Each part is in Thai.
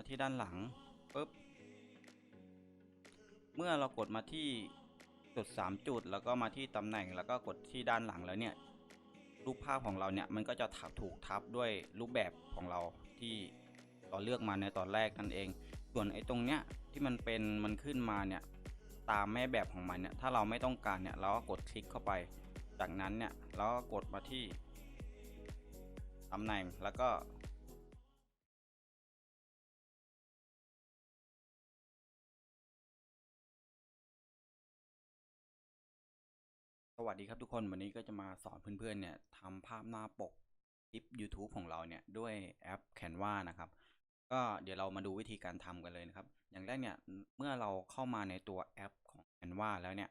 มาที่ด้านหลังปุ๊บเมื่อเรากดมาที่จุด 3 จุด แล้วก็มาที่ตำแหน่งแล้วก็กดที่ด้านหลังแล้วเนี่ยรูปภาพของเราเนี่ยมันก็จะทับถูกทับด้วยรูปแบบของเราที่เราเลือกมาในตอนแรกนั่นเอง ส่วนไอ้ตรงเนี้ยที่มันเป็นมันขึ้นมาเนี่ยตามแม่แบบของมันเนี่ยถ้าเราไม่ต้องการเนี่ยเราก็กดคลิกเข้าไป จากนั้นเนี่ยเราก็กดมาที่ตำแหน่งแล้วก็ สวัสดีครับทุกคนวันนี้ก็จะมาสอนเพื่อนๆเนี่ยทำภาพหน้าปกคลิป YouTube ของเราเนี่ยด้วยแอป Canva นะครับ ก็เดี๋ยวเรามาดูวิธีการทำกันเลยนะครับ อย่างแรกเนี่ยเมื่อเราเข้ามาในตัวแอปของ Canva แล้วเนี่ย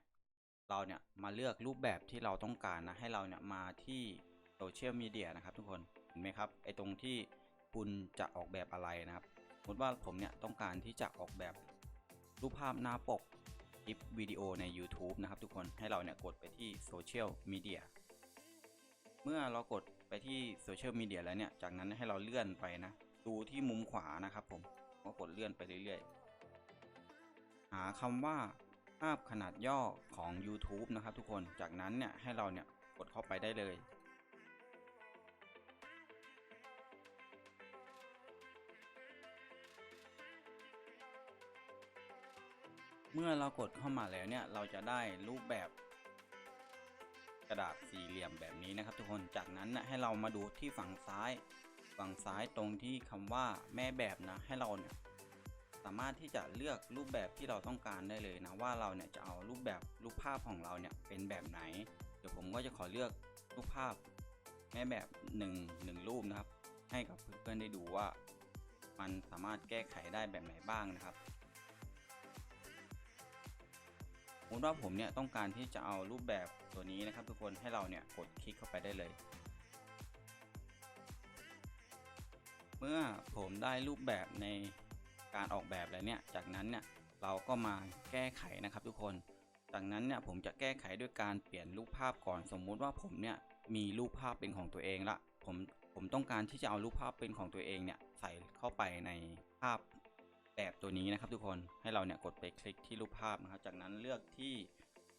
เราเนี่ยมาเลือกรูปแบบที่เราต้องการนะให้เราเนี่ยมาที่โซเชียลมีเดียนะครับทุกคนเห็นไหมครับไอตรงที่คุณจะออกแบบอะไรนะครับสมมติว่าผมเนี่ยต้องการที่จะออกแบบรูปภาพหน้าปก ลิปวิดีโอใน YouTube นะครับทุกคนให้เราเนี่ยกดไปที่โซเชียลมีเดียเมื่อเรากดไปที่โซเชียลมีเดียแล้วเนี่ย จากนั้นให้เราเลื่อนไปนะ ดูที่มุมขวานะครับผมก็กดเลื่อนไปเรื่อยๆ หาคำว่าภาพขนาดย่อของ YouTube นะครับทุกคนจากนั้นเนี่ยให้เราเนี่ยกดเข้าไปได้เลย เมื่อเรากดเข้ามาแล้วเนี่ยเราจะได้รูปแบบกระดาษสี่เหลี่ยมแบบนี้นะครับ ทุกคนจากนั้นนะให้เรามาดูที่ฝั่งซ้าย ฝั่งซ้ายตรงที่คำว่าแม่แบบนะ ให้เราเนี่ยสามารถที่จะเลือกรูปแบบที่เราต้องการได้เลยนะว่าเราเนี่ยจะเอารูปแบบรูปภาพของเราเนี่ยเป็นแบบไหน เดี๋ยวผมก็จะขอเลือกรูปภาพแม่แบบหนึ่งหนึ่งรูปนะครับ ให้กับเพื่อนๆได้ดูว่า มันสามารถแก้ไขได้แบบไหนบ้างนะครับ สมมติว่าผมเนี่ยต้องการที่จะเอารูปแบบตัวนี้นะครับ ทุกคนให้เราเนี่ยกดคลิกเข้าไปได้เลย เมื่อผมได้รูปแบบในการออกแบบแล้วเนี่ยจากนั้นเนี่ยเราก็มาแก้ไขนะครับ ทุกคนจากนั้นเนี่ยผมจะแก้ไขด้วยการเปลี่ยนรูปภาพก่อน สมมุติว่าผมเนี่ยมีรูปภาพเป็นของตัวเองละผมผมต้องการที่จะเอารูปภาพเป็นของตัวเองเนี่ยใส่เข้าไปในภาพ แบบตัวนี้นะครับทุกคนให้เราเนี่ยกดไปคลิกที่รูปภาพนะครับ จากนั้นเลือกที่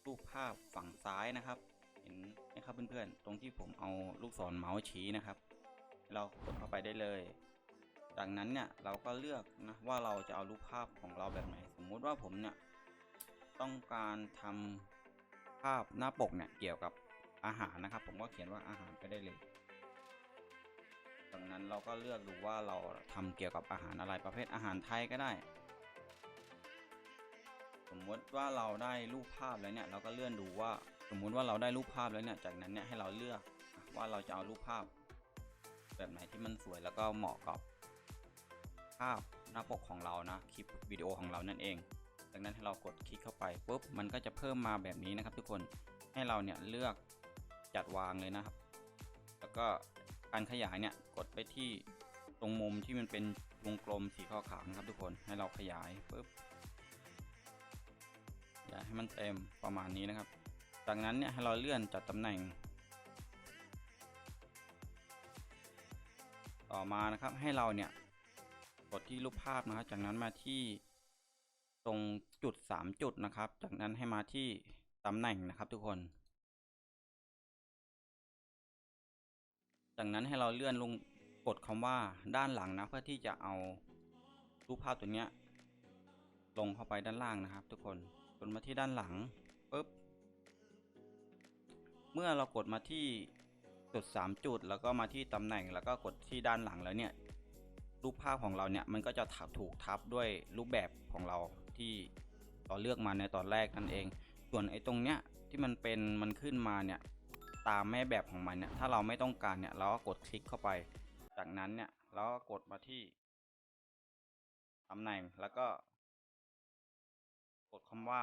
รูปภาพฝั่งซ้ายนะครับ เห็นไหมครับเพื่อนๆ ตรงที่ผมเอาลูกศรเมาส์ชี้นะครับ เรากดเข้าไปได้เลย จากนั้นเนี่ยเราก็เลือกนะว่าเราจะเอารูปภาพของเราแบบไหน สมมุติว่าผมเนี่ยต้องการทำภาพหน้าปกเนี่ยเกี่ยวกับอาหารนะครับ ผมก็เขียนว่าอาหารไปได้เลย จากนั้นเราก็เลือกดูว่าเราทำเกี่ยวกับอาหารอะไรประเภทอาหารไทยก็ได้ สมมติว่าเราได้รูปภาพแล้วเนี่ยเราก็เลื่อนดูว่าสมมุติว่าเราได้รูปภาพแล้วเนี่ยจากนั้นเนี่ยให้เราเลือกว่าเราจะเอารูปภาพ แบบไหนที่มันสวยแล้วก็เหมาะกับภาพหน้าปกของเรานะคลิปวิดีโอของเรานั่นเอง จากนั้นให้เรากดคลิกเข้าไปปุ๊บมันก็จะเพิ่มมาแบบนี้นะครับ ทุกคนให้เราเนี่ยเลือกจัดวางเลยนะครับ แล้วก็ การขยายเนี่ยกดไปที่ตรงมุมที่มันเป็นวงกลมสีขาวๆนะครับทุกคนให้เราขยายปุ๊บอยากให้มันเต็มประมาณนี้นะครับ จากนั้นเนี่ยให้เราเลื่อนจัดตำแหน่ง ต่อมานะครับให้เราเนี่ยกดที่รูปภาพนะครับ จากนั้นมาที่ตรงจุด 3 จุดนะครับ จากนั้นให้มาที่ตำแหน่งนะครับทุกคน จากนั้นให้เราเลื่อนลงกดคำว่าด้านหลังนะเพื่อที่จะเอารูปภาพตัวเนี้ยลงเข้าไปด้านล่างนะครับ ทุกคนกดมาที่ด้านหลังปุ๊บเมื่อเรากดมาที่จุด3จุด แล้วก็มาที่ตำแหน่งแล้วก็กดที่ด้านหลังแล้วเนี่ยรูปภาพของเราเนี่ยมันก็จะทับถูกทับด้วยรูปแบบของเราที่เราเลือกมาในตอนแรกนั่นเอง ส่วนไอ้ตรงเนี้ยที่มันเป็นมันขึ้นมาเนี่ย ตามแม่แบบของมันเนี่ยถ้าเราไม่ต้องการเนี่ยเราก็กดคลิกเข้าไป จากนั้นเนี่ยเราก็กดมาที่ตำแหน่งแล้วก็ กดคำว่า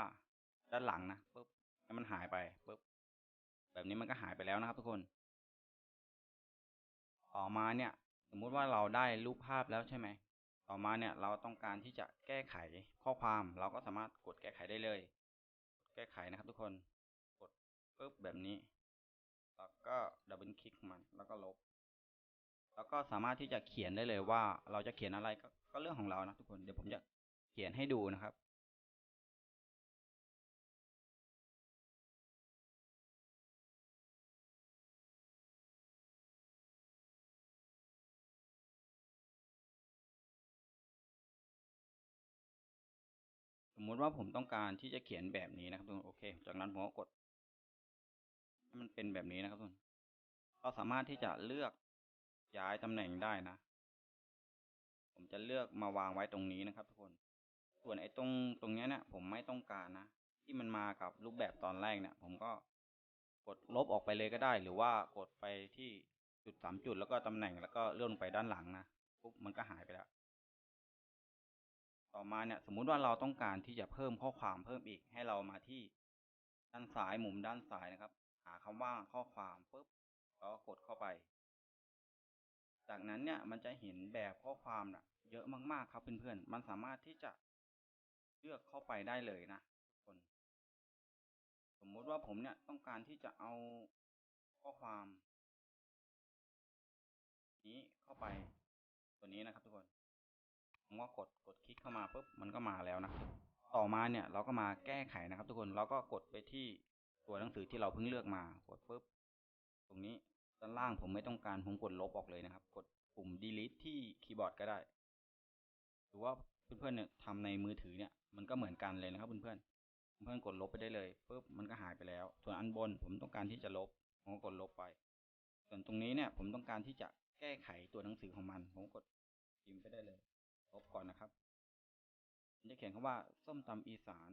ด้านหลังนะปุ๊บให้มันหายไปปุ๊บแบบนี้มันก็หายไปแล้วนะครับทุกคนต่อมาเนี่ย สมมุติว่าเราได้รูปภาพแล้วใช่ไหมต่อมาเนี่ยเราต้องการที่จะแก้ไขข้อความเราก็สามารถกดแก้ไขได้เลย แก้ไขนะครับทุกคนกดปุ๊บแบบนี้ แล้วก็ดับเบิลคลิกมันแล้วก็ลบ แล้วก็สามารถที่จะเขียนได้เลยว่าเราจะเขียนอะไรก็กเรื่องของเรานะทุกคนเดี๋ยวผมจะเขียนให้ดูนะครับสมมุติว่าผมต้องการที่จะเขียนแบบนี้นะครับ โอเค จากนั้นผมก็กด มันเป็นแบบนี้นะครับทุกคนเราสามารถที่จะเลือกย้ายตำแหน่งได้นะ ผมจะเลือกมาวางไว้ตรงนี้นะครับ ทุกคน ส่วนไอ้ตรงตรงนี้เนี่ย ผมไม่ต้องการนะ ที่มันมากับรูปแบบตอนแรกเนี่ย ผมก็กดลบออกไปเลยก็ได้ หรือว่ากดไปที่จุดสามจุดแล้วก็ตำแหน่งแล้วก็เลื่อนไปด้านหลังนะปุ๊บมันก็หายไปแล้ว ต่อมาเนี่ย สมมุติว่าเราต้องการที่จะเพิ่มข้อความเพิ่มอีกให้เรามาที่ด้านซ้ายมุมด้านซ้ายนะครับ หาคำว่าข้อความปุ๊บแล้วกดเข้าไป จากนั้นเนี่ยมันจะเห็นแบบข้อความน่ะ เยอะมากๆครับเพื่อนๆ มันสามารถที่จะเลือกเข้าไปได้เลยนะทุกคน สมมติว่าผมเนี่ยต้องการที่จะเอาข้อความ นี้เข้าไปตัวนี้นะครับทุกคนผมก็กดกดคลิกเข้ามาปุ๊บมันก็มาแล้วนะ ต่อมาเนี่ยเราก็มาแก้ไขนะครับ ทุกคนเราก็กดไปที่ ตัวหนังสือที่เราเพิ่งเลือกมากดปุ๊บตรงนี้ด้านล่างผมไม่ต้องการผมกดลบออกเลยนะครับ กดปุ่ม delete ที่คีย์บอร์ดก็ได้ หรือว่าเพื่อนๆเนี่ยทำในมือถือเนี่ยมันก็เหมือนกันเลยนะครับเพื่อนๆเพื่อนกดลบไปได้เลยปุ๊บมันก็หายไปแล้ว ส่วนอันบนผมต้องการที่จะลบผมก็กดลบไป ส่วนตรงนี้เนี่ยผมต้องการที่จะแก้ไขตัวหนังสือของมัน ผมกดพิมพ์ไปได้เลยลบก่อนนะครับจะเขียนคำว่าส้มตำอีสาน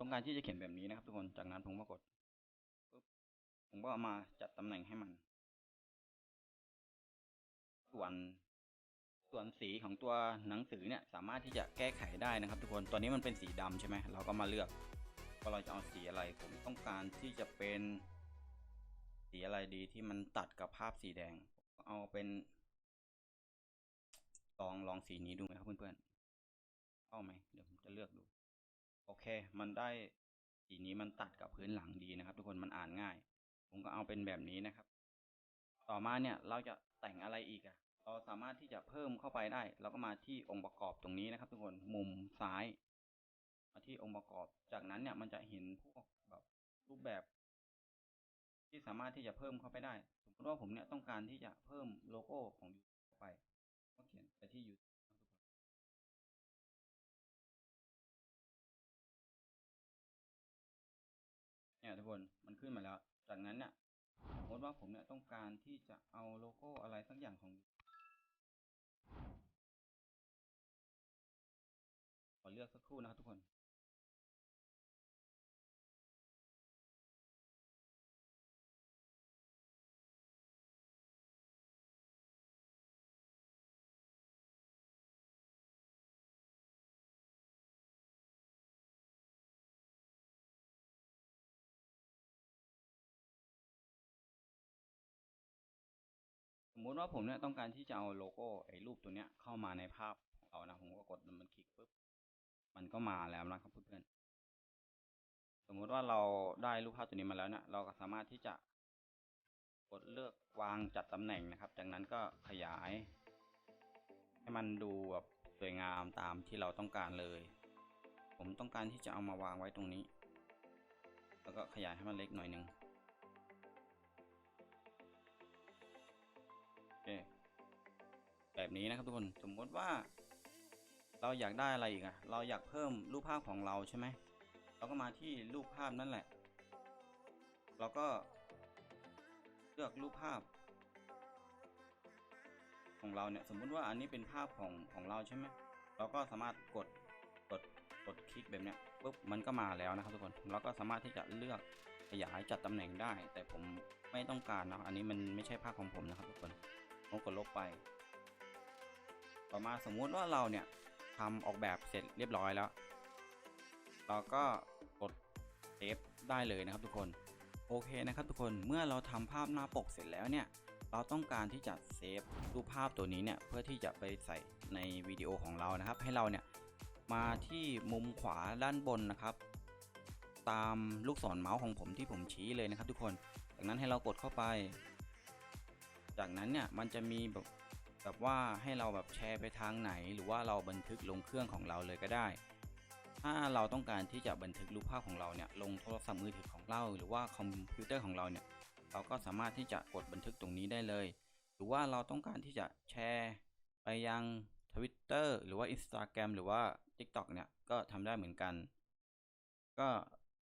ต้องการที่จะเขียนแบบนี้นะครับ ทุกคน จากนั้นผมก็กดปุ๊บผมก็ามาจัดตำแหน่งให้มัน ส่วนส่วนสีของตัวหนังสือเนี่ยสามารถที่จะแก้ไขได้นะครับ ทุกคน ตอนนี้มันเป็นสีดำใช่ไหมเราก็มาเลือกว่าเราจะเอาสีอะไร ผมต้องการที่จะเป็นสีอะไรดีที่มันตัดกับภาพสีแดง เอาเป็น ลองลองสีนี้ดูไหมครับเพื่อนๆเอาไหมเดี๋ยวผมจะเลือกดู โอเค มันได้สีนี้มันตัดกับพื้นหลังดีนะครับ ทุกคนมันอ่านง่าย ผมก็เอาเป็นแบบนี้นะครับ ต่อมาเนี่ยเราจะแต่งอะไรอีกอะเราสามารถที่จะเพิ่มเข้าไปได้ เราก็มาที่องค์ประกอบตรงนี้นะครับ ทุกคนมุมซ้ายมาที่องค์ประกอบ จากนั้นเนี่ยมันจะเห็นพวกแบบรูปแบบ ที่สามารถที่จะเพิ่มเข้าไปได้ สมมติว่าผมเนี่ยต้องการที่จะเพิ่มโลโก้ของ YouTube เข้าไป ก็เขียนไปที่ YouTube เนี่ยทุกคนมันขึ้นมาแล้ว จากนั้นเนี่ยสมมติว่าผมเนี่ยต้องการที่จะเอาโลโก้อะไรสักอย่างของขอเลือกสักครู่นะครับทุกคน มมุติว่าผมเนี่ยต้องการที่จะเอาโลโก้ไอ้รูปตัวเนี้ยเข้ามาในภาพของเรานะ ผมก็กดมันคลิกปุ๊บ มันก็มาแล้วนะครับเพื่อนๆ สมมุติว่าเราได้รูปภาพตัวนี้มาแล้วเนี่ย เราก็สามารถที่จะกดเลือกวางจัดตำแหน่งนะครับ จากนั้นก็ขยาย ให้มันดูแบบสวยงามตามที่เราต้องการเลย ผมต้องการที่จะเอามาวางไว้ตรงนี้ แล้วก็ขยายให้มันเล็กหน่อยหนึ่ง เคแบบนี้นะครับทุกคนสมมติว่า เราอยากได้อะไรอีกอะเราอยากเพิ่มรูปภาพของเราใช่ไหมเราก็มาที่รูปภาพนั่นแหละ เราก็เลือกรูปภาพ ของเราเนี่ยสมมุติว่าอันนี้เป็นภาพของของเราใช่ไหมเราก็สามารถกดกดกดคลิกแบบเนี้ยปุ๊บมันก็มาแล้วนะครับทุกคนเราก็สามารถที่จะเลือกขยายจัดตำแหน่งได้ แต่ผมไม่ต้องการนะอันนี้มันไม่ใช่ภาพของผมนะครับทุกคน ผมกดลบไป ต่อมาสมมุติว่าเราเนี่ยทำออกแบบเสร็จเรียบร้อยแล้ว เราก็กดเซฟได้เลยนะครับทุกคนโอเคนะครับทุกคนเมื่อเราทำภาพหน้าปกเสร็จแล้วเนี่ยเราต้องการที่จะเซฟรูปภาพตัวนี้เนี่ยเพื่อที่จะไปใส่ในวิดีโอของเรานะครับ ให้เราเนี่ยมาที่มุมขวาด้านบนนะครับ ตามลูกศรเมาส์ของผมที่ผมชี้เลยนะครับ ทุกคนจากนั้นให้เรากดเข้าไป จากนั้นเนี่ยมันจะมีแบบแบบว่าให้เราแบบแชร์ไปทางไหน หรือว่าเราบันทึกลงเครื่องของเราเลยก็ได้ ถ้าเราต้องการที่จะบันทึกรูปภาพของเราเนี่ยลงโทรศัพท์มือถือของเรา หรือว่าคอมพิวเตอร์ของเราเนี่ยเราก็สามารถที่จะกดบันทึกตรงนี้ได้เลย หรือว่าเราต้องการที่จะแชร์ไปยัง Twitter หรือว่า Instagram หรือว่า TikTok เนี่ยก็ทำได้เหมือนกัน ก็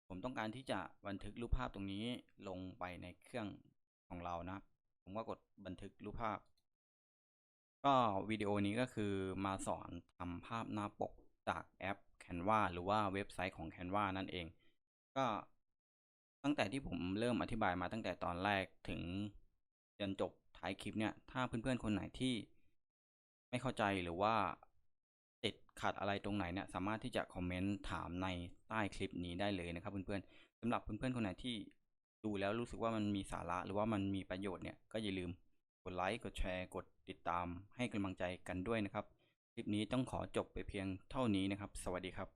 ผมต้องการที่จะบันทึกรูปภาพตรงนี้ลงไปในเครื่องของเรานะ ผมก็กดบันทึกรูปภาพ ก็วิดีโอนี้ก็คือมาสอนทำภาพหน้าปกจากแอป Canva หรือว่าเว็บไซต์ของ Canva นั่นเอง ก็ตั้งแต่ที่ผมเริ่มอธิบายมาตั้งแต่ตอนแรกถึงจนจบท้ายคลิปเนี่ย ถ้าเพื่อนๆคนไหนที่ไม่เข้าใจหรือว่าติดขัดอะไรตรงไหนเนี่ยสามารถที่จะคอมเมนต์ถามในใต้คลิปนี้ได้เลยนะครับเพื่อนๆสำหรับเพื่อนๆคนไหนที่ ดูแล้วรู้สึกว่ามันมีสาระหรือว่ามันมีประโยชน์เนี่ยก็อย่าลืมกดไลค์กดแชร์ กดติดตามให้กำลังใจกันด้วยนะครับ คลิปนี้ต้องขอจบไปเพียงเท่านี้นะครับ สวัสดีครับ